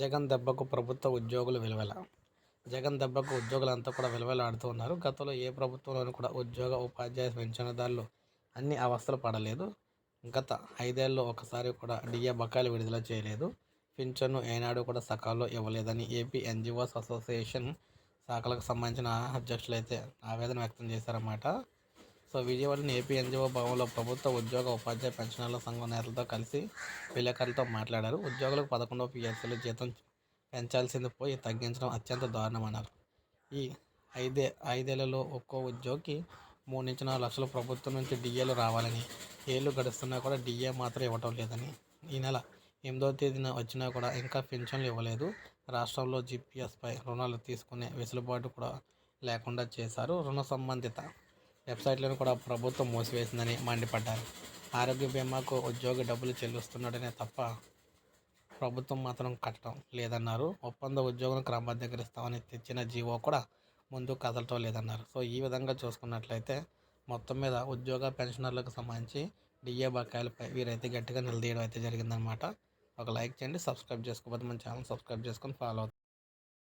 జగన్ దెబ్బకు ప్రభుత్వ ఉద్యోగులు విలువల. జగన్ దెబ్బకు ఉద్యోగులంతా కూడా విలువలాడుతూ ఉన్నారు. గతంలో ఏ ప్రభుత్వంలోనూ కూడా ఉద్యోగ ఉపాధ్యాయ పెన్షన్దారులు అన్ని అవస్థలు పడలేదు. గత ఐదేళ్ళు ఒకసారి కూడా డిఏ బకాయిలు విడుదల చేయలేదు. పింఛన్ను ఏనాడు కూడా సకాలంలో ఇవ్వలేదని ఏపీ ఎన్జిఓస్ అసోసియేషన్ శాఖలకు సంబంధించిన అధ్యక్షులైతే అయితే ఆవేదన వ్యక్తం చేశారన్నమాట. సో విజయవాడలోని ఏపీ ఎన్జిఓ భవన్లో ప్రభుత్వ ఉద్యోగ ఉపాధ్యాయ పెన్షనర్ల సంఘం నేతలతో కలిసి విలేకరులతో మాట్లాడారు. ఉద్యోగులకు పదకొండవ పిఎస్సీలు జీతం పెంచాల్సింది పోయి తగ్గించడం అత్యంత దారుణమన్నారు ఈ ఐదే ఐదేళ్ళలో ఒక్కో ఉద్యోగికి మూడు నుంచి నాలుగు లక్షల ప్రభుత్వం నుంచి డిఏలు రావాలని ఏళ్ళు గడుస్తున్నా కూడా డిఏ మాత్రం ఇవ్వటం లేదని. ఈ నెల ఎనిమిదవ తేదీన వచ్చినా కూడా ఇంకా పెన్షన్లు ఇవ్వలేదు. రాష్ట్రంలో జీపీఎస్పై రుణాలు తీసుకునే వెసులుబాటు కూడా లేకుండా చేశారు. రుణ సంబంధిత వెబ్సైట్లను కూడా ప్రభుత్వం మూసివేసిందని మండిపడ్డారు. ఆరోగ్య బీమాకు ఉద్యోగి డబ్బులు చెల్లిస్తున్నాడనే తప్ప ప్రభుత్వం మాత్రం కట్టడం లేదన్నారు. ఒప్పంద ఉద్యోగులను క్రమబద్ధీకరిస్తామని తెచ్చిన జీవో కూడా ముందు కదలటం లేదన్నారు. సో ఈ విధంగా చూసుకున్నట్లయితే మొత్తం మీద ఉద్యోగ పెన్షనర్లకు సంబంధించి డిఏ బకాయిలపై వీరైతే గట్టిగా నిలదీయడం అయితే జరిగిందనమాట ఒక లైక్ చేయండి సబ్స్క్రైబ్ చేసుకోకపోతే మన ఛానల్ సబ్స్క్రైబ్ చేసుకొని ఫాలో అవుతుంది